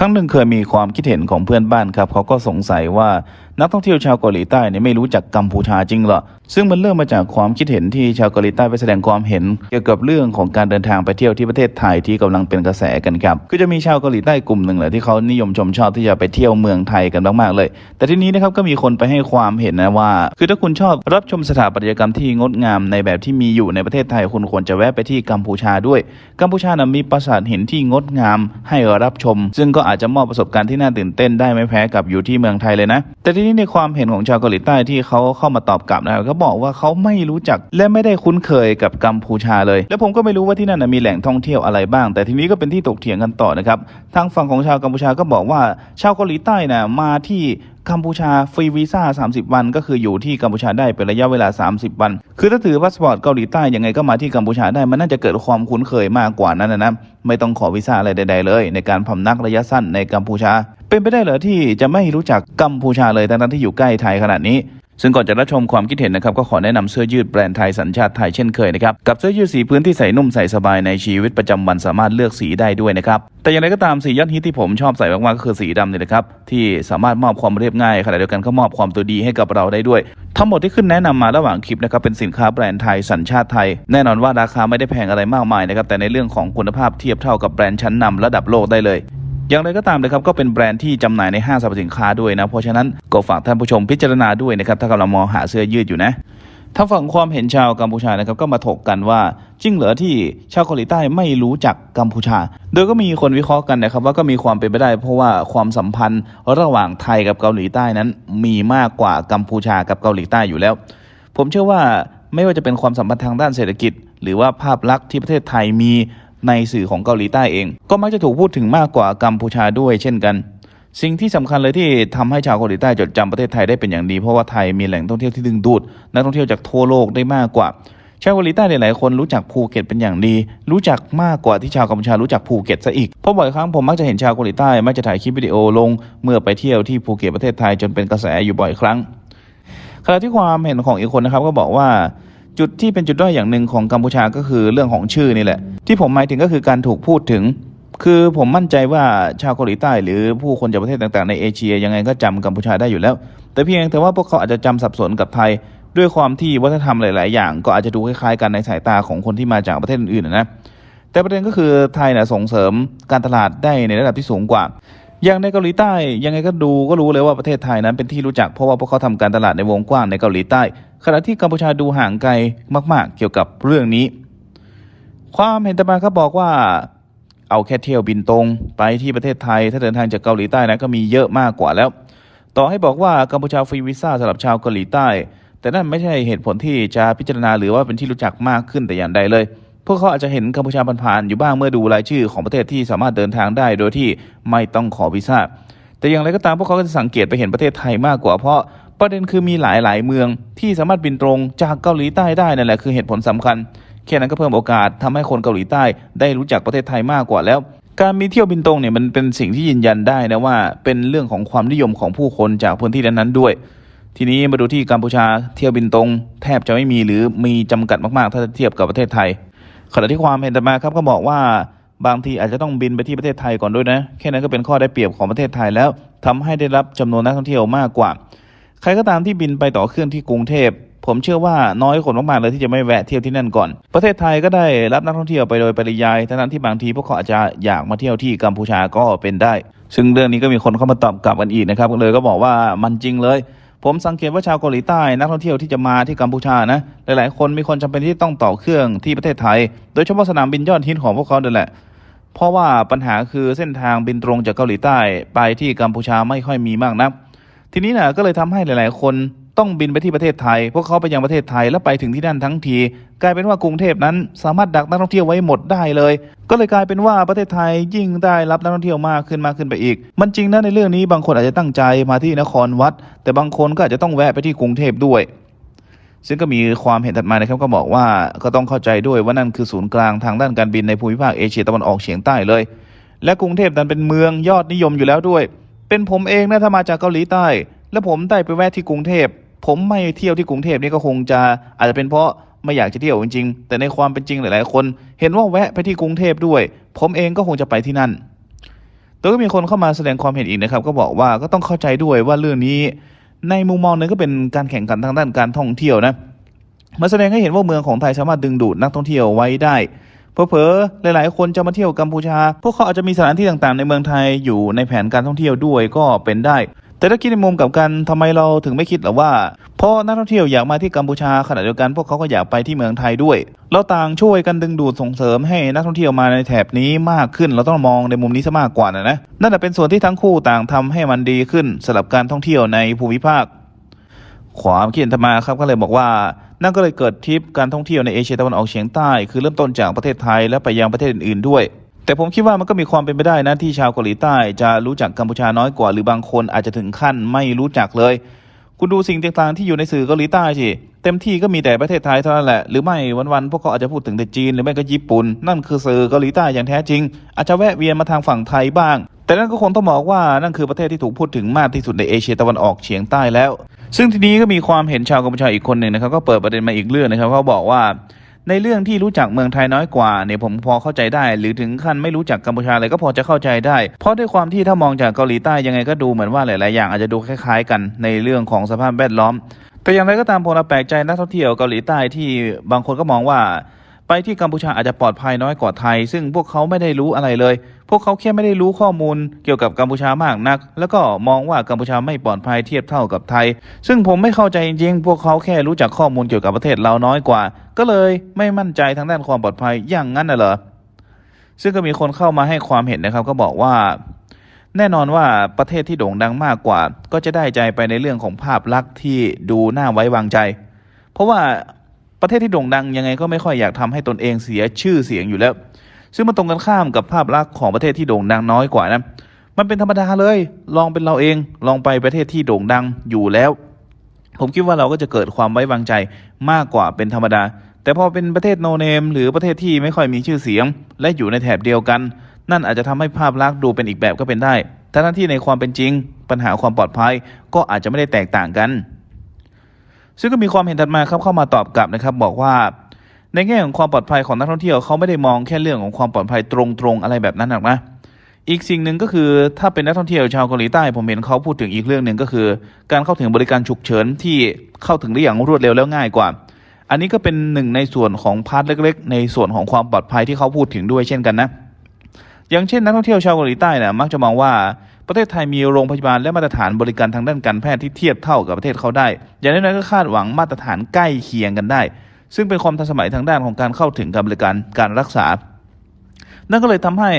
ครั้งหนึ่งเคยมีความคิดเห็นของเพื่อนบ้านครับเขาก็สงสัยว่านักท่องเที่ยวชาวเกาหลีใต้เนี่ยไม่รู้จักกัมพูชาจริงเหรอซึ่งมันเริ่มมาจากความคิดเห็นที่ชาวเกาหลีใต้ไปแสดงความเห็น เกี่ยวกับเรื่องของการเดินทางไปเที่ยวที่ประเทศไทยที่กำลังเป็นกระแสกันครับคือจะมีชาวเกาหลีใต้กลุ่มหนึ่งแหละที่เขานิยมชมชอบที่จะไปเที่ยวเมืองไทยกันมากๆเลย แต่ทีนี้นะครับก็มีคนไปให้ความเห็นนะว่า คือถ้าคุณชอบรับชมสถาปัตยกรรมที่งดงามในแบบที่มีอยู่ในประเทศไทยคุณควรจะแวะไปที่กัมพูชาด้วย กัมพูชานะมีปราสาทหินที่งดงามให้รับชม ซึ่งก็อาจจะมอบประสบการณ์ที่น่าตื่นเต้นได้ไม่แพ้กับอยู่ที่เมืองไทยเลยนะ แต่ทีนี้ในความเห็นของชาวเกาหลีใต้ที่เขาเข้ามาตอบกลับนะครับเขาบอกว่าเขาไม่รู้จักและไม่ได้คุ้นเคยกับกัมพูชาเลย และผมก็ไม่รู้ว่าที่นั่นนะมีแหล่งท่องเที่ยวอะไรบ้าง แต่ทีนี้ก็เป็นที่ตกเถียงกันต่อนะครับทางฝั่งของชาวกัมพูชาก็บอกว่าชาวเกาหลีใต้นะมาที่ กัมพูชาฟรีวีซ่า 30 วัน ก็คืออยู่ที่กัมพูชาได้เป็นระยะเวลา 30 วัน คือถ้าถือพาสปอร์ตเกาหลีใต้ยังไงก็มาที่กัมพูชาได้มันน่าจะเกิดความคุ้นเคยมากกว่านั้นนะนะไม่ต้องขอวีซ่าอะไรใดๆเลย ในการพำนักระยะสั้นในกัมพูชา เป็นไปได้เหรอที่จะไม่รู้จักกัมพูชาเลยทั้งที่อยู่ใกล้ไทยขนาดนี้ ซึ่งก่อนจะรับชมความคิดเห็นนะครับก็ขอแนะนำเสื้อยืดแบรนด์ไทยสัญชาติไทยเช่นเคยนะครับกับเสื้อยืดสีพื้นที่ใส่นุ่มใส่สบายในชีวิตประจำวันสามารถเลือกสีได้ด้วยนะครับแต่อย่างไรก็ตามสียอดฮิตที่ผมชอบใส่มากๆก็คือสีดำเนี่ยนะครับที่สามารถมอบความเรียบง่ายขณะเดียวกันก็มอบความตัวดีให้กับเราได้ด้วย ทั้งหมดที่ขึ้นแนะนำมาระหว่างคลิปนะครับเป็นสินค้าแบรนด์ไทยสัญชาติไทย แน่นอนว่าราคาไม่ได้แพงอะไรมากมายนะครับแต่ในเรื่องของคุณภาพเทียบเท่ากับแบรนด์ชั้นนำระดับโลกได้เลย อย่างไรก็ตามนะครับก็เป็นแบรนด์ที่จำหน่ายในห้างสรรพสินค้าด้วยนะ เพราะฉะนั้นก็ฝากท่านผู้ชมพิจารณาด้วยนะครับถ้ากำลังมองหาเสื้อยืดอยู่นะทาฝั่งความเห็นชาวกัมพูชานะครับก็มาถกกันว่าจริงเหรอที่ชาวเกาหลีใต้ไม่รู้จักกัมพูชา โดยก็มีคนวิเคราะห์กันนะครับว่าก็มีความเป็นไปได้ เพราะว่าความสัมพันธ์ระหว่างไทยกับเกาหลีใต้นั้น มีมากกว่ากัมพูชากับเกาหลีใต้อยู่แล้ว ผมเชื่อว่าไม่ว่าจะเป็นความสัมพันธ์ทางด้านเศรษฐกิจ หรือว่าภาพลักษณ์ที่ประเทศไทยมี ในสื่อของเกาหลีใต้เอง ก็มักจะถูกพูดถึงมากกว่ากัมพูชาด้วยเช่นกัน สิ่งที่สำคัญเลยที่ทำให้ชาวเกาหลีใต้จดจำประเทศไทยได้เป็นอย่างดี เพราะว่าไทยมีแหล่งท่องเที่ยวที่ดึงดูดนักท่องเที่ยวจากทั่วโลกได้มากกว่าชาวเกาหลีใต้หลายๆคนรู้จักภูเก็ตเป็นอย่างดี รู้จักมากกว่าที่ชาวกัมพูชารู้จักภูเก็ตซะอีกเพราะบ่อยครั้งผมมักจะเห็นชาวเกาหลีใต้มักจะถ่ายคลิปวิดีโอลงเมื่อไปเที่ยวที่ภูเก็ตประเทศไทยจนเป็นกระแสอยู่บ่อยครั้งขณะที่ความเห็นของอีกคนนะครับก็บอกว่า จุดที่เป็นจุดด้อยอย่างหนึ่งของกัมพูชาก็คือเรื่องของชื่อนี่แหละ ที่ผมหมายถึงก็คือการถูกพูดถึง คือผมมั่นใจว่าชาวเกาหลีใต้ หรือผู้คนจากประเทศต่างๆในเอเชียยังไงก็จำกัมพูชาได้อยู่แล้ว แต่เพียงแต่ว่าพวกเขาอาจจะจำสับสนกับไทย ด้วยความที่วัฒนธรรมหลาย ๆ อย่าง ก็อาจจะดูคล้ายๆกันในสายตาของคนที่มาจากประเทศอื่นๆนะแต่ประเด็นก็คือไทยเนี่ยส่งเสริมการตลาดได้ในระดับที่สูงกว่า อย่างในเกาหลีใต้ยังไงก็ดูก็รู้เลยว่าประเทศไทยนั้นเป็นที่รู้จักเพราะว่าพวกเขาทำการตลาดในวงกว้างในเกาหลีใต้ ขณะที่กัมพูชาดูห่างไกลมาก ๆ เกี่ยวกับเรื่องนี้ ความเห็นต่อมาครับบอกว่าเอาแค่เที่ยวบินตรง ไปที่ประเทศไทย ถ้าเดินทางจากเกาหลีใต้นะก็มีเยอะมากกว่าแล้ว ต่อให้บอกว่ากัมพูชาฟรีวีซ่าสำหรับชาวเกาหลีใต้ แต่นั่นไม่ใช่เหตุผลที่จะพิจารณาหรือว่าเป็นที่รู้จักมากขึ้นแต่อย่างใดเลย พวกเขาอาจจะเห็นกัมพูชาผ่านๆอยู่บ้างเมื่อดูรายชื่อของประเทศที่สามารถเดินทางได้โดยที่ไม่ต้องขอวีซ่าแต่อย่างไรก็ตามพวกเขาก็จะสังเกตไปเห็นประเทศไทยมากกว่าเพราะ ประเด็นคือมีหลายๆ เมืองที่สามารถบินตรงจากเกาหลีใต้ได้นั่นแหละคือเหตุผลสำคัญ แค่นั้นก็เพิ่มโอกาสทำให้คนเกาหลีใต้ได้รู้จักประเทศไทยมากกว่าแล้ว การมีเที่ยวบินตรงเนี่ยมันเป็นสิ่งที่ยืนยันได้นะว่า เป็นเรื่องของความนิยมของผู้คนจากพื้นที่นั้นๆด้วย ทีนี้มาดูที่กัมพูชาเที่ยวบินตรง แทบจะไม่มีหรือมีจำกัดมากๆ ถ้าเทียบกับประเทศไทย ขณะที่ความเห็นต่อมาครับก็บอกว่าบางทีอาจจะต้องบินไปที่ประเทศไทยก่อนด้วยนะ แค่นั้นก็เป็นข้อได้เปรียบของประเทศไทยแล้วทำให้ได้รับจำนวนนักท่องเที่ยวมากกว่า ใครก็ตามที่บินไปต่อเครื่องที่กรุงเทพผมเชื่อว่าน้อยคนมากๆเลยที่จะไม่แวะเที่ยวที่นั่นก่อน ประเทศไทยก็ได้รับนักท่องเที่ยวไปโดยปริยายทั้งนั้นที่บางทีพวกเขาอาจจะอยากมาเที่ยวที่กัมพูชาก็เป็นได้ ซึ่งเรื่องนี้ก็มีคนเข้ามาตอบกลับกันอีกนะครับเลยก็บอกว่ามันจริงเลย ผมสังเกตว่าชาวเกาหลีใต้นักท่องเที่ยวที่จะมาที่กัมพูชานะหลายๆ คนมีคนจำเป็นที่ต้องต่อเครื่องที่ประเทศไทย โดยเฉพาะสนามบินยอดฮิตของพวกเขาเดินแหละเพราะว่าปัญหาคือเส้นทางบินตรงจากเกาหลีใต้ไปที่กัมพูชาไม่ค่อยมีมากนัก ทีนี้นะก็เลยทำให้หลาย ๆ คนต้องบินไปที่ประเทศไทย พวกเขาไปยังประเทศไทยแล้วไปถึงที่นั่นทั้งที กลายเป็นว่ากรุงเทพนั้นสามารถดักนักท่องเที่ยวไว้หมดได้เลย ก็เลยกลายเป็นว่าประเทศไทยยิ่งได้รับนักท่องเที่ยวมากขึ้นมากขึ้นไปอีก มันจริงนะในเรื่องนี้บางคนอาจจะตั้งใจมาที่นครวัด แต่บางคนก็อาจจะต้องแวะไปที่กรุงเทพด้วยซึ่งก็มีความเห็นถัดมานะครับก็บอกว่าก็ต้องเข้าใจด้วยว่านั่นคือศูนย์กลางทางด้านการบินในภูมิภาคเอเชียตะวันออกเฉียงใต้เลย และกรุงเทพนั้นเป็นเมืองยอดนิยมอยู่แล้วด้วย เป็นผมเองนะถ้ามาจากเกาหลีใต้ แล้วผมได้ไปแวะที่กรุงเทพ ผมไม่เที่ยวที่กรุงเทพนี่ก็คงจะอาจจะเป็นเพราะไม่อยากจะเที่ยวจริงๆ แต่ในความเป็นจริงหลายๆ คน เห็นว่าแวะไปที่กรุงเทพด้วย ผมเองก็คงจะไปที่นั่นโดยก็มีคนเข้ามาแสดงความเห็นอีกนะครับ ก็บอกว่าก็ต้องเข้าใจด้วยว่าเรื่องนี้ ในมุมมองหนึงก็เป็นการแข่งขันทางด้านการท่องเที่ยวนะมาแสดงให้เห็นว่าเมืองของไทยสามารถดึงดูดนักท่องเที่ยวไว้ได้ เผลอๆหลาย ๆ คนจะมาเที่ยวกัมพูชา พวกเขาอาจจะมีสถานที่ต่าง ๆ ในเมืองไทยอยู่ในแผนการท่องเที่ยวด้วยก็เป็นได้ แต่ถ้าคิดในมุมกับกันทำไมเราถึงไม่คิดหรอว่าเพราะนักท่องเที่ยวอยากมาที่กัมพูชาขณะเดียวกันพวกเขาก็อยากไปที่เมืองไทยด้วย เราต่างช่วยกันดึงดูดส่งเสริมให้นักท่องเที่ยวมาในแถบนี้มากขึ้น เราต้องมองในมุมนี้ซะมากกว่านะนะนั่นแหละเป็นส่วนที่ทั้งคู่ต่างทำให้มันดีขึ้นสำหรับการท่องเที่ยวในภูมิภาค ความคิดเห็นธรรมาครับก็เลยบอกว่า นั่นก็เลยเกิดทริปการท่องเที่ยวในเอเชียตะวันออกเฉียงใต้ คือเริ่มต้นจากประเทศไทยและไปยังประเทศอื่นๆด้วย แต่ผมคิดว่ามันก็มีความเป็นไปได้นะที่ชาวเกาหลีใต้จะรู้จักกัมพูชาน้อยกว่า หรือบางคนอาจจะถึงขั้นไม่รู้จักเลย คุณดูสิ่งต่างๆที่อยู่ในสื่อเกาหลีใต้สิเต็มที่ก็มีแต่ประเทศไทยเท่านั้นแหละ หรือไม่วันๆพวกเขาอาจจะพูดถึงแต่จีนหรือไม่ก็ญี่ปุ่น นั่นคือสื่อเกาหลีใต้อย่างแท้จริง อาจจะแวะเวียนมาทางฝั่งไทยบ้าง แต่นั่นก็คงต้องบอกว่านั่นคือประเทศที่ถูกพูดถึงมากที่สุดในเอเชียตะวันออกเฉียงใต้แล้ว ซึ่งทีนี้ก็มีความเห็นชาวกัมพูชาอีกคนหนึ่งนะครับก็เปิดประเด็นมาอีกเรื่องนะครับเขาบอกว่าในเรื่องที่รู้จักเมืองไทยน้อยกว่าเนี่ยผมพอเข้าใจได้ หรือถึงขั้นไม่รู้จักกัมพูชาเลยก็พอจะเข้าใจได้ เพราะด้วยความที่ถ้ามองจากเกาหลีใต้ยังไงก็ดูเหมือนว่าหลาย ๆ อย่างอาจจะดูคล้าย ๆ กันในเรื่องของสภาพแวดล้อม แต่อย่างไรก็ตามผมแปลกใจนักท่องเที่ยวเกาหลีใต้ที่บางคนก็มองว่า ไปที่กัมพูชาอาจจะปลอดภัยน้อยกว่าไทย ซึ่งพวกเขาไม่ได้รู้อะไรเลย พวกเขาแค่ไม่ได้รู้ข้อมูลเกี่ยวกับกัมพูชามากนัก แล้วก็มองว่ากัมพูชาไม่ปลอดภัยเทียบเท่ากับไทย ซึ่งผมไม่เข้าใจจริงๆ พวกเขาแค่รู้จักข้อมูลเกี่ยวกับประเทศเราน้อยกว่า ก็เลยไม่มั่นใจทางด้านความปลอดภัยอย่างนั้นน่ะเหรอ ซึ่งก็มีคนเข้ามาให้ความเห็นนะครับ ก็บอกว่า แน่นอนว่าประเทศที่โด่งดังมากกว่า ก็จะได้ใจไปในเรื่องของภาพลักษณ์ที่ดูน่าไว้วางใจ เพราะว่า ประเทศที่โด่งดังยังไงก็ไม่ค่อยอยากทำให้ตนเองเสียชื่อเสียงอยู่แล้ว ซึ่งมันตรงกันข้ามกับภาพลักษณ์ของประเทศที่โด่งดังน้อยกว่านะมันเป็นธรรมดาเลย ลองเป็นเราเอง ลองไปประเทศที่โด่งดังอยู่แล้ว ผมคิดว่าเราก็จะเกิดความไว้วางใจมากกว่าเป็นธรรมดา แต่พอเป็นประเทศโนเนมหรือประเทศที่ไม่ค่อยมีชื่อเสียง และอยู่ในแถบเดียวกัน นั่นอาจจะทำให้ภาพลักษณ์ดูเป็นอีกแบบก็เป็นได้ทั้งที่ในความเป็นจริง ปัญหาความปลอดภัยก็อาจจะไม่ได้แตกต่างกัน ซึ่งก็มีความเห็นถัดมาครับเข้ามาตอบกลับนะครับ บอกว่า ในแง่ของความปลอดภัยของนักท่องเที่ยวเขาไม่ได้มองแค่เรื่องของความปลอดภัยตรงๆอะไรแบบนั้นหรอกนะอีกสิ่งหนึ่งก็คือถ้าเป็นนักท่องเที่ยวชาวเกาหลีใต้ผมเห็นเขาพูดถึงอีกเรื่องหนึ่งก็คือ การเข้าถึงบริการฉุกเฉินที่เข้าถึงได้อย่างรวดเร็วแล้วง่ายกว่า อันนี้ก็เป็นหนึ่งในส่วนของพาร์ทเล็ก ๆ ในส่วนของความปลอดภัยที่เขาพูดถึงด้วยเช่นกันนะ อย่างเช่นนักท่องเที่ยวชาวเกาหลีใต้นะมักจะมองว่า ประเทศไทยมีโรงพยาบาลและมาตรฐานบริการทางด้านการแพทย์ที่เทียบเท่ากับประเทศเขาได้ อย่างน้อยๆก็คาดหวังมาตรฐานใกล้เคียงกันได้ ซึ่งเป็นความทันสมัยทางด้านของการเข้าถึงการบริการการรักษา นั่นก็เลยทำให้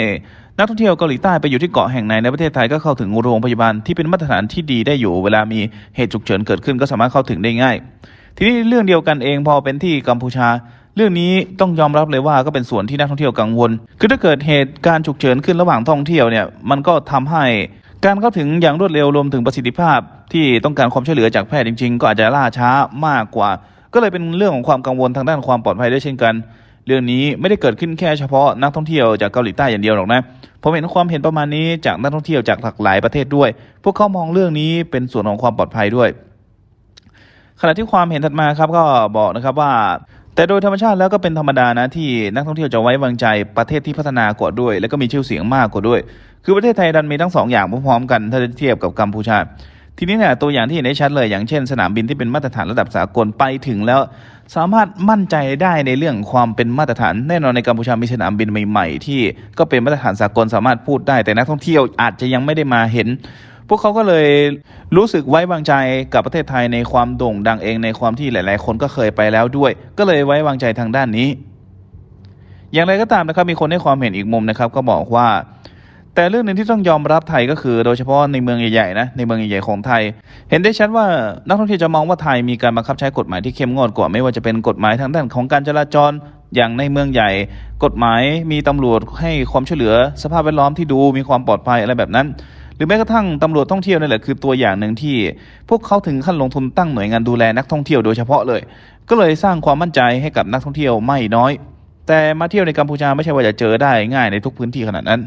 นักท่องเที่ยวเกาหลีใต้ไปอยู่ที่เกาะแห่งไหนในประเทศไทยก็เข้าถึงโรงพยาบาลที่เป็นมาตรฐานที่ดีได้อยู่ เวลามีเหตุฉุกเฉินเกิดขึ้นก็สามารถเข้าถึงได้ง่าย ทีนี้เรื่องเดียวกันเองพอเป็นที่กัมพูชาเรื่องนี้ต้องยอมรับเลยว่าก็เป็นส่วนที่นักท่องเที่ยวกังวล คือถ้าเกิดเหตุการณ์ฉุกเฉินขึ้นระหว่างท่องเที่ยวเนี่ย มันก็ทำให้ การเข้าถึงอย่างรวดเร็วรวมถึงประสิทธิภาพที่ต้องการความช่วยเหลือจากแพทย์จริงๆ ก็อาจจะล่าช้ามากกว่า ก็เลยเป็นเรื่องของความกังวลทางด้านความปลอดภัยด้วยเช่นกัน เรื่องนี้ไม่ได้เกิดขึ้นแค่เฉพาะนักท่องเที่ยวจากเกาหลีใต้อย่างเดียวหรอกนะผมเห็นความเห็นประมาณนี้จากนักท่องเที่ยวจากหลากหลายประเทศด้วย พวกเขามองเรื่องนี้เป็นส่วนของความปลอดภัยด้วยขณะที่ความเห็นถัดมาครับก็บอกนะครับว่า แต่โดยธรรมชาติแล้วก็เป็นธรรมดานะที่นักท่องเที่ยวจะไว้วางใจประเทศที่พัฒนากว่าด้วย และก็มีชื่อเสียงมากกว่าด้วย คือประเทศไทยดันมีทั้งสองอย่างพร้อมๆกันถ้าเทียบกับกัมพูชา ทีนี้เนี่ยตัวอย่างที่เห็นได้ชัดเลยอย่างเช่น สนามบินที่เป็นมาตรฐานระดับสากลไปถึงแล้ว สามารถมั่นใจได้ในเรื่องความเป็นมาตรฐานแน่นอนในกัมพูชามีสนามบินใหม่ ๆ ที่ก็เป็นมาตรฐานสากลสามารถพูดได้ แต่นักท่องเที่ยวอาจจะยังไม่ได้มาเห็น พวกเขาก็เลยรู้สึกไว้วางใจกับประเทศไทยในความโด่งดังเองในความที่หลาย ๆ คนก็เคยไปแล้วด้วย ก็เลยไว้วางใจทางด้านนี้ อย่างไรก็ตามนะครับมีคนให้ความเห็นอีกมุมนะครับก็บอกว่า แต่เรื่องหนึ่งที่ต้องยอมรับไทยก็คือ โดยเฉพาะในเมืองใหญ่ๆนะในเมืองใหญ่ๆของไทย เห็นได้ชัดว่านักท่องเที่ยวจะมองว่าไทยมีการบังคับใช้กฎหมายที่เข้มงวดกว่าไม่ว่าจะเป็นกฎหมายทางด้านของการจราจรอย่างในเมืองใหญ่ กฎหมายมีตำรวจให้ความช่วยเหลือ สภาพแวดล้อมที่ดูมีความปลอดภัยอะไรแบบนั้น รือแม้กระทั่งตำรวจท่องเที่ยวนี่แหละคือตัวอย่างหนึ่งที่ พวกเขาถึงขั้นลงทุนตั้งหน่วยงานดูแลนักท่องเที่ยวโดยเฉพาะเลย ก็เลยสร้างความมั่นใจให้กับนักท่องเที่ยวไม่น้อย แต่มาเที่ยวในกัมพูชาไม่ใช่ว่าจะเจอได้ง่ายในทุกพื้นที่ขนาดนั้น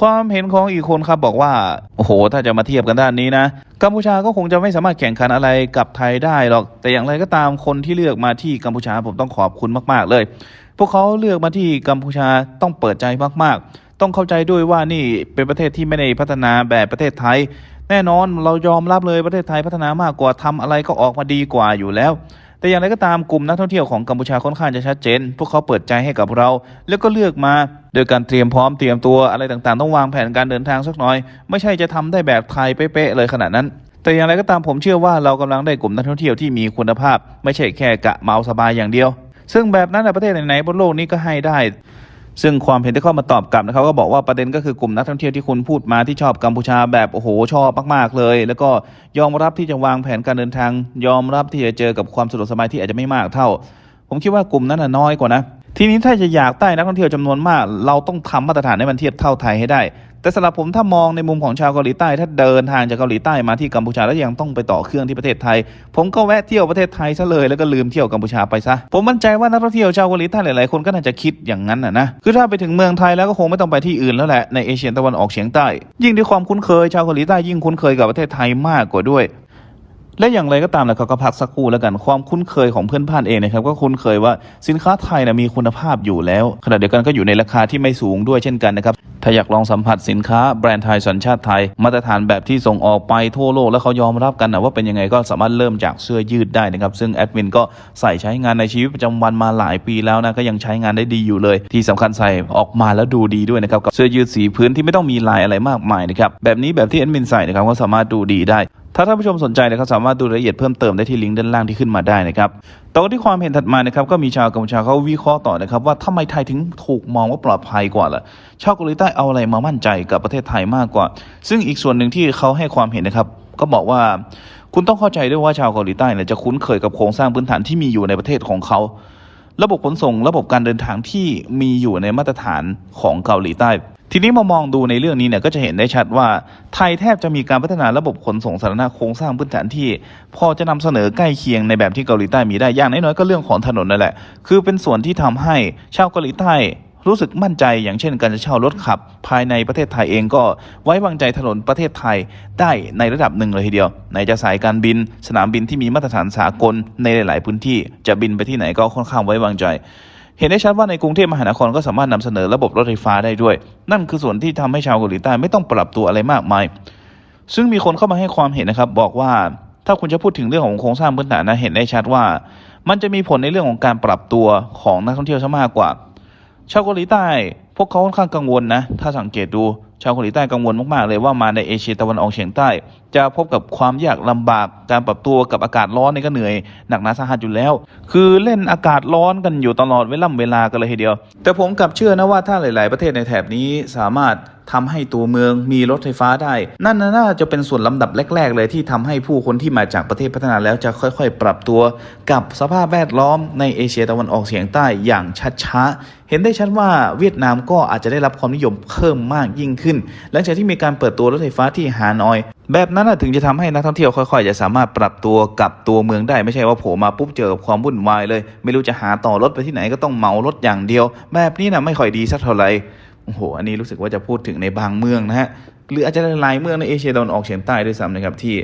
ความเห็นของอีกคนครับบอกว่าโอ้โห ถ้าจะมาเทียบกันด้านนี้นะกัมพูชาก็คงจะไม่สามารถแข่งขันอะไรกับไทยได้หรอก แต่อย่างไรก็ตามคนที่เลือกมาที่กัมพูชาผมต้องขอบคุณมาก ๆ เลย พวกเขาเลือกมาที่กัมพูชาต้องเปิดใจมาก ๆ ต้องเข้าใจด้วยว่านี่เป็นประเทศที่ไม่ได้พัฒนาแบบประเทศไทย แน่นอนเรายอมรับเลยประเทศไทยพัฒนามากกว่าทำอะไรก็ออกมาดีกว่าอยู่แล้ว แต่อย่างไรก็ตามกลุ่มนักท่องเที่ยวของกัมพูชาค่อนข้างจะชัดเจน พวกเขาเปิดใจให้กับเรา แล้วก็เลือกมาโดยการเตรียมพร้อมเตรียมตัวอะไรต่างๆ ต้องวางแผนการเดินทางสักหน่อย ไม่ใช่จะทำได้แบบไทยเป๊ะๆเลยขนาดนั้นแต่อย่างไรก็ตามผมเชื่อว่าเรากำลังได้กลุ่มนักท่องเที่ยวที่มีคุณภาพ ไม่ใช่แค่กะเมาสบายอย่างเดียว ซึ่งแบบนั้นในประเทศไหนๆบนโลกนี้ก็ให้ได้ ซึ่งความเห็นที่เข้ามาตอบกลับนะครับก็บอกว่าประเด็นก็คือกลุ่มนักท่องเที่ยวที่คุณพูดมาที่ชอบกัมพูชาแบบโอ้โหชอบมากๆเลย แล้วก็ยอมรับที่จะวางแผนการเดินทาง ยอมรับที่จะเจอกับความสะดวกสบายที่อาจจะไม่มากเท่า ผมคิดว่ากลุ่มนั้นน้อยกว่านะทีนี้ถ้าจะอยากได้นักท่องเที่ยวจำนวนมาก เราต้องทำมาตรฐานให้มันเทียบเท่าไทยให้ได้ แต่สำหรับผมถ้ามองในมุมของชาวเกาหลีใต้ ถ้าเดินทางจากเกาหลีใต้มาที่กัมพูชาแล้วยังต้องไปต่อเครื่องที่ประเทศไทย ผมก็แวะเที่ยวประเทศไทยซะเลยแล้วก็ลืมเที่ยวกัมพูชาไปซะผมมั่นใจว่านักท่องเที่ยวชาวเกาหลีใต้หลายๆคนก็น่าจะคิดอย่างนั้นนะนะคือถ้าไปถึงเมืองไทยแล้วก็คงไม่ต้องไปที่อื่นแล้วแหละในเอเชียตะวันออกเฉียงใต้ ยิ่งด้วยความคุ้นเคยชาวเกาหลีใต้ยิ่งคุ้นเคยกับประเทศไทยมากกว่าด้วย และอย่างไรก็ตามนะครับก็พักสักครู่แล้วกันความคุ้นเคยของเพื่อนบ้านเองนะครับก็คุ้นเคยว่าสินค้าไทยนะมีคุณภาพอยู่แล้วขณะเดียวกันก็อยู่ในราคาที่ไม่สูงด้วยเช่นกันนะครับถ้าอยากลองสัมผัสสินค้าแบรนด์ไทยสัญชาติไทย มาตรฐานแบบที่ส่งออกไปทั่วโลกแล้วเขายอมรับกันนะว่าเป็นยังไงก็สามารถเริ่มจากเสื้อยืดได้นะครับซึ่งแอดมินก็ใส่ใช้งานในชีวิตประจำวันมาหลายปีแล้วนะก็ยังใช้งานได้ดีอยู่เลย ที่สำคัญใส่ออกมาแล้วดูดีด้วยนะครับกับเสื้อยืดสีพื้นที่ไม่ต้องมีลายอะไรมากมายนะครับแบบนี้แบบที่แอดมินใส่นะครับก็สามารถดูดีได้ ถ้าท่านผู้ชมสนใจนะครับสามารถดูรายละเอียดเพิ่มเติมได้ที่ลิงก์ด้านล่างที่ขึ้นมาได้นะครับต่อที่ความเห็นถัดมานะครับก็มีชาวกัมพูชาเขาวิเคราะห์ต่อนะครับว่าทำไมไทยถึงถูกมองว่าปลอดภัยกว่าล่ะชาวเกาหลีใต้เอาอะไรมามั่นใจกับประเทศไทยมากกว่า ซึ่งอีกส่วนหนึ่งที่เขาให้ความเห็นนะครับก็บอกว่าคุณต้องเข้าใจด้วยว่าชาวเกาหลีใต้เนี่ยจะคุ้นเคยกับโครงสร้างพื้นฐานที่มีอยู่ในประเทศของเขา ระบบขนส่ง ระบบการเดินทางที่มีอยู่ในมาตรฐานของเกาหลีใต้ ทีนี้มามองดูในเรื่องนี้เนี่ยก็จะเห็นได้ชัดว่าไทยแทบจะมีการพัฒนาระบบขนส่งสาธารณะโครงสร้างพื้นฐานที่ พอจะนำเสนอใกล้เคียงในแบบที่เกาหลีใต้มีได้อย่างน้อยๆก็เรื่องของถนนนั่นแหละ คือเป็นส่วนที่ทำให้ชาวเกาหลีใต้รู้สึกมั่นใจอย่างเช่นการจะเช่ารถขับ ภายในประเทศไทยเองก็ไว้วางใจถนนประเทศไทยได้ในระดับหนึ่งเลยทีเดียวไหนจะสายการบิน สนามบินที่มีมาตรฐานสากลในหลาย ๆ พื้นที่จะบินไปที่ไหนก็ค่อนข้างไว้วางใจ เห็นได้ชัดว่าในกรุงเทพมหานครก็สามารถนำเสนอระบบรถไฟฟ้าได้ด้วย นั่นคือส่วนที่ทำให้ชาวเกาหลีใต้ไม่ต้องปรับตัวอะไรมากมาย ซึ่งมีคนเข้ามาให้ความเห็นนะครับ บอกว่าถ้าคุณจะพูดถึงเรื่องของโครงสร้างพื้นฐานนะเห็นได้ชัดว่า มันจะมีผลในเรื่องของการปรับตัวของนักท่องเที่ยวซะมากกว่า ชาวเกาหลีใต้ พวกเขาค่อนข้างกังวลนะ ถ้าสังเกตดู ชาวเกาหลีใต้กังวลมากๆ เลยว่ามาในเอเชียตะวันออกเฉียงใต้ จะพบกับความยากลำบากการปรับตัวกับอากาศร้อนนี่ก็เหนื่อยหนักหนาสาหัสอยู่แล้ว คือเล่นอากาศร้อนกันอยู่ตลอดเวล่ำเวลากันเลยทีเดียว แต่ผมกลับเชื่อนะว่าถ้าหลาย ๆ ประเทศในแถบนี้สามารถ ทำให้ตัวเมืองมีรถไฟฟ้าได้ นั่นน่าจะเป็นส่วนลำดับแรก ๆ เลยที่ทำให้ผู้คนที่มาจากประเทศพัฒนาแล้วจะค่อย ๆ ปรับตัวกับสภาพแวดล้อมในเอเชียตะวันออกเฉียงใต้อย่างช้าๆ เห็นได้ชัดว่าเวียดนามก็อาจจะได้รับความนิยมเพิ่มมากยิ่งขึ้น หลังจากที่มีการเปิดตัวรถไฟฟ้าที่ฮานอย แบบนั้นน่ะถึงจะทำให้นักท่องเที่ยวค่อย ๆ จะสามารถปรับตัวกับตัวเมืองได้ไม่ใช่ว่าโผล่มาปุ๊บเจอกับความวุ่นวายเลย ไม่รู้จะหาต่อรถไปที่ไหนก็ต้องเหมารถอย่างเดียว แบบนี้นะไม่ค่อยดีสักเท่าไหร่ โอ้โหอันนี้รู้สึกว่าจะพูดถึงในบางเมืองนะฮะหรืออาจจะหลายเมืองในเอเชียตะวันออกเฉียงใต้ด้วยซ้ำนะครับที่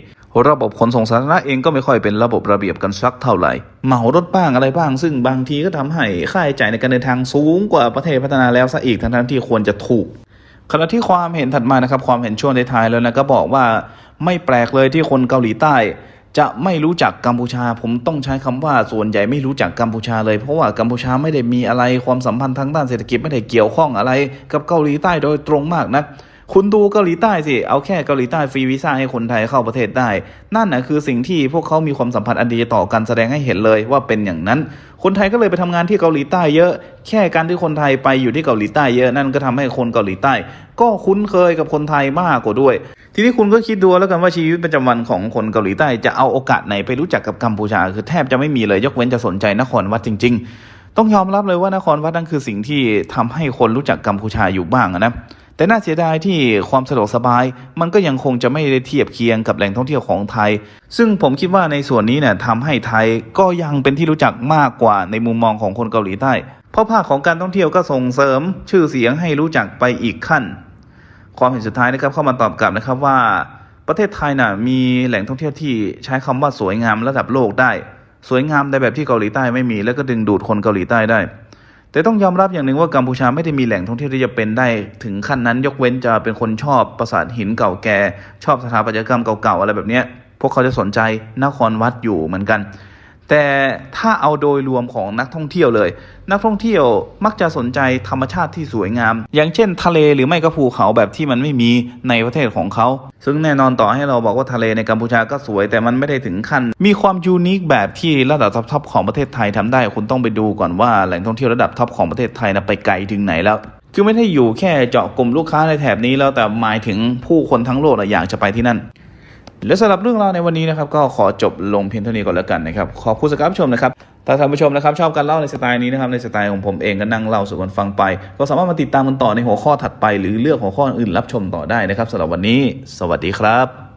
ระบบขนส่งสาธารณะเองก็ไม่ค่อยเป็นระบบระเบียบกันสักเท่าไหร่เหมารถบ้างอะไรบ้าง ซึ่งบางทีก็ทำให้ค่าใช้จ่ายในการเดินทางสูงกว่าประเทศพัฒนาแล้วซะอีกทั้งที่ควรจะถูกขณะที่ความเห็นถัดมานะครับความเห็นช่วงท้ายๆแล้วนะก็บอกว่าไม่แปลกเลยที่คนเกาหลีใต้ จะไม่รู้จักกัมพูชา ผมต้องใช้คำว่าส่วนใหญ่ไม่รู้จักกัมพูชาเลย เพราะว่ากัมพูชาไม่ได้มีอะไรความสัมพันธ์ทางด้านเศรษฐกิจไม่ได้เกี่ยวข้องอะไร กับเกาหลีใต้โดยตรงมากนะ คุณดูเกาหลีใต้สิ เอาแค่เกาหลีใต้ฟรีวีซ่าให้คนไทยเข้าประเทศได้ นั่นนะคือสิ่งที่พวกเขามีความสัมพันธ์อันดีต่อกันแสดงให้เห็นเลยว่าเป็นอย่างนั้น คนไทยก็เลยไปทำงานที่เกาหลีใต้เยอะ แค่การที่คนไทยไปอยู่ที่เกาหลีใต้เยอะนั่นก็ทำให้คนเกาหลีใต้ ก็คุ้นเคยกับคนไทยมากกว่าด้วย ทีนี้คุณก็คิดดูแล้วกันว่าชีวิตประจำวันของคนเกาหลีใต้จะเอาโอกาสไหนไปรู้จักกับกัมพูชา คือแทบจะไม่มีเลยยกเว้นจะสนใจนครวัดจริง ๆ ต้องยอมรับเลยว่านครวัดนั่นคือสิ่งที่ทำให้คนรู้จักกัมพูชาอยู่บ้างนะ แต่น่าเสียดายที่ความสะดวกสบาย มันก็ยังคงจะไม่ได้เทียบเคียงกับแหล่งท่องเที่ยวของไทย ซึ่งผมคิดว่าในส่วนนี้เนี่ยทำให้ไทยก็ยังเป็นที่รู้จักมากกว่าในมุมมองของคนเกาหลีใต้ เพราะภาคของการท่องเที่ยวก็ส่งเสริมชื่อเสียงให้รู้จักไปอีกขั้น ความเห็นสุดท้ายนะครับเข้ามาตอบกลับนะครับว่า ประเทศไทยน่ะมีแหล่งท่องเที่ยวที่ใช้คำว่าสวยงามระดับโลกได้ สวยงามในแบบที่เกาหลีใต้ไม่มี แล้วก็ดึงดูดคนเกาหลีใต้ได้ แต่ต้องยอมรับอย่างหนึ่งว่ากัมพูชาไม่ได้มีแหล่งท่องเที่ยวที่จะเป็นได้ ถึงขั้นนั้นยกเว้นจะเป็นคนชอบปราสาทหินเก่าแก่ ชอบสถาปัตยกรรมเก่าๆอะไรแบบนี้พวกเขาจะสนใจนครวัดอยู่เหมือนกัน แต่ถ้าเอาโดยรวมของนักท่องเที่ยวเลย นักท่องเที่ยวมักจะสนใจธรรมชาติที่สวยงาม อย่างเช่น ทะเลหรือไม่ก็ภูเขาแบบที่มันไม่มีในประเทศของเขา ซึ่งแน่นอนต่อให้เราบอกว่าทะเลในกัมพูชาก็สวยแต่มันไม่ได้ถึงขั้น มีความยูนิคแบบที่ระดับท็อปของประเทศไทยทำได้ คุณต้องไปดูก่อนว่าแหล่งท่องเที่ยวระดับท็อปของประเทศไทยนะไปไกลถึงไหนแล้วคือไม่ได้อยู่แค่เจาะกลุ่มลูกค้าในแถบนี้แล้วแต่หมายถึงผู้คนทั้งโลกอยากจะไปที่นั่น และสำหรับเรื่องราวในวันนี้นะครับก็ขอจบลงเพียงเท่านี้ก่อนแล้วกันนะครับขอบคุณสำหรับชมนะครับถ้าท่านผู้ชมนะครับชอบการเล่าในสไตล์นี้นะครับในสไตล์ของผมเองก็นั่งเล่าสู่กันฟังไป ก็สามารถมาติดตามกันต่อในหัวข้อถัดไป หรือเลือกหัวข้ออื่นรับชมต่อได้นะครับสำหรับวันนี้ สวัสดีครับ